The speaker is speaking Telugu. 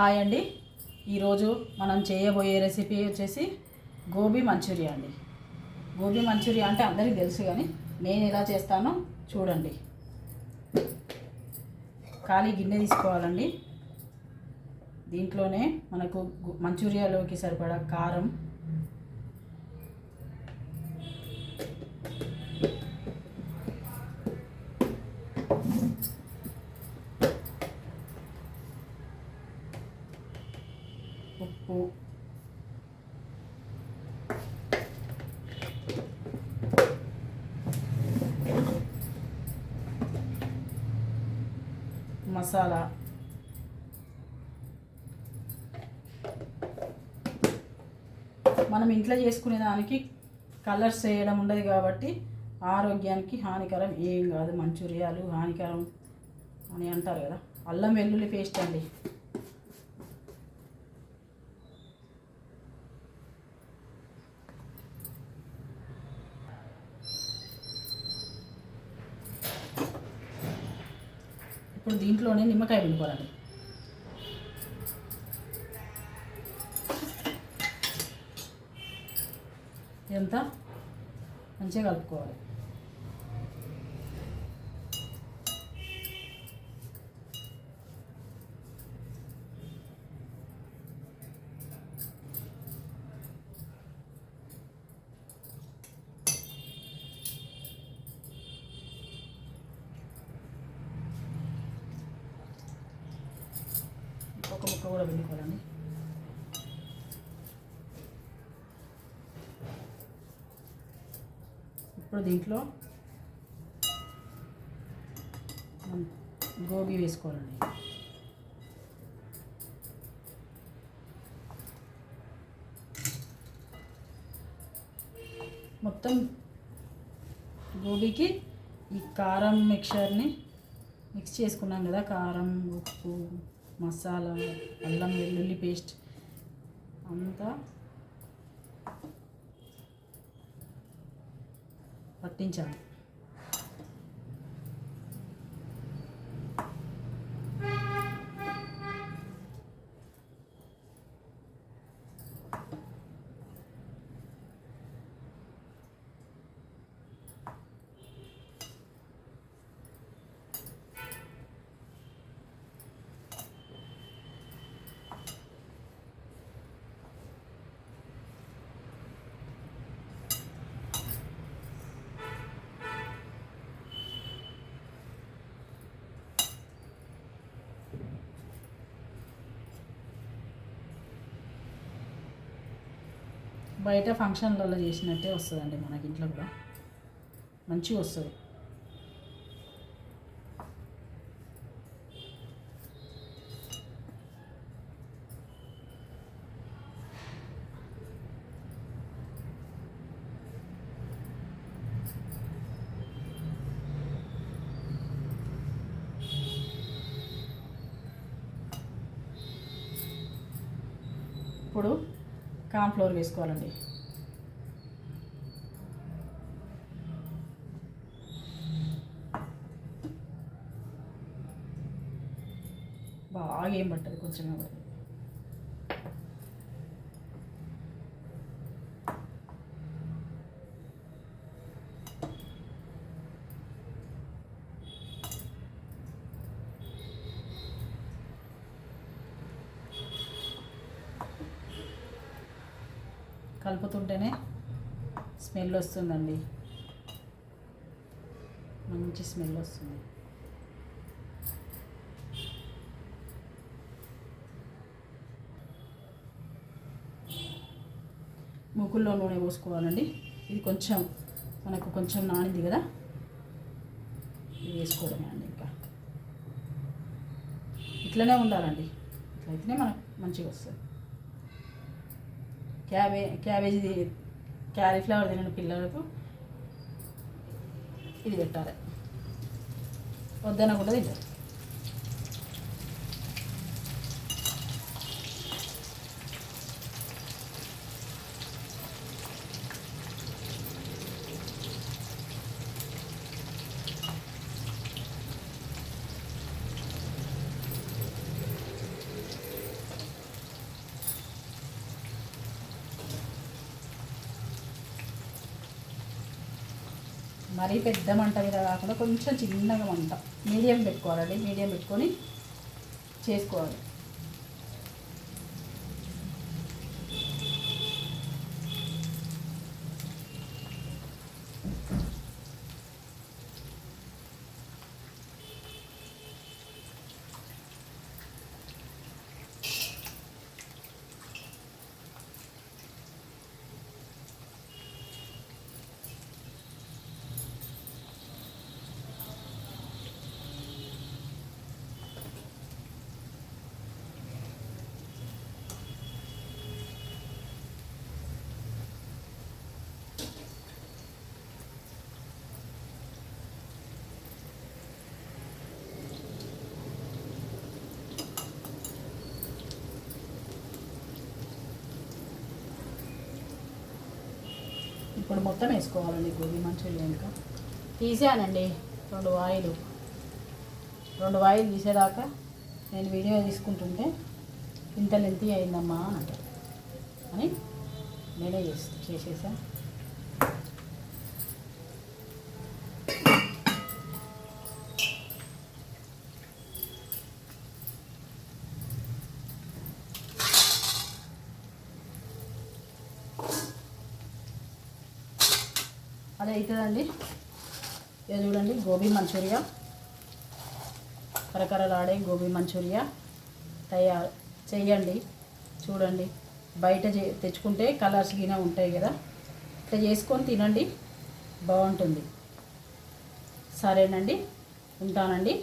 హాయ్ అండి. ఈరోజు మనం చేయబోయే రెసిపీ వచ్చేసి గోబీ మంచూరియా అండి. గోబీ మంచూరియా అంటే అందరికీ తెలుసు కానీ నేను ఎలా చేస్తానో చూడండి. ఖాళీ గిన్నె తీసుకోవాలండి. దీంట్లోనే మనకు మంచూరియాలోకి సరిపడా కారం మసాలా. మనం ఇంట్లో చేసుకునే దానికి కలర్స్ వేయడం ఉండదు కాబట్టి ఆరోగ్యానికి హానికరం ఏం కాదు. మంచూరియాలు హానికరం అని అంటారు కదా. అల్లం వెల్లుల్లి పేస్ట్ అండి. ఇప్పుడు దీంట్లోనే నిమ్మకాయ పిండుకోవాలి ఎంత? మంచిగా కలుపుకోవాలి. ఒక ఇప్పుడు దీంట్లో గోబీ వేసుకోవాలండి. మొత్తం గోబీకి ఈ కారం మిక్చర్ని మిక్స్ చేసుకున్నాం కదా కారం ఉప్పు మసాలా అల్లం వెల్లుల్లి పేస్ట్ అంతా పట్టించాలి. బయట ఫంక్షన్లలో చేసినట్టే వస్తుందండి మనకి ఇంట్లో కూడా. మంచిగా వస్తుంది. ఇప్పుడు కార్న్ఫ్లోర్ వేసుకోవాలండి. బాగా ఏం పట్టదు కొంచెం కలుపుతుంటేనే స్మెల్ వస్తుందండి. మంచి స్మెల్ వస్తుంది. ముగ్గుల్లో నూనె పోసుకోవాలండి. ఇది కొంచెం మనకు కొంచెం నానింది కదా. ఇది వేసుకోవడమే అండి ఇంకా. ఇట్లనే ఉండాలండి. ఇట్లయితేనే మనకు మంచిగా వస్తుంది. క్యాబే క్యాబేజీ క్యాలీఫ్లవర్ తినని పిల్లలకు ఇది పెట్టాలి. వద్దనకుండా తింటారు. మరీ పెద్ద మంట మీద కాకుండా కొంచెం చిన్నగా మంట. మీడియం పెట్టుకోవాలండి. మీడియం పెట్టుకొని చేసుకోవాలి. ఇప్పుడు మొత్తం వేసుకోవాలండి గోబీ మంచూరియా ఇంకా. తీసానండి రెండు వాయిలు రెండు వాయిలు తీసేదాకా నేను వీడియో తీసుకుంటుంటే ఇంత లెంతి అయిందమ్మా అంట అని నేనే చేసి చేసేసాను అదే అవుతుందండి ఇది చూడండి గోబీ మంచూరియా. కరకరలాడే గోబీ మంచూరియా తయారు. చేయండి చూడండి. బయట చే తెచ్చుకుంటే కలర్స్ గిన ఉంటాయి కదా. ఇట్లా చేసుకొని తినండి బాగుంటుంది. సరేనండి ఉంటానండి.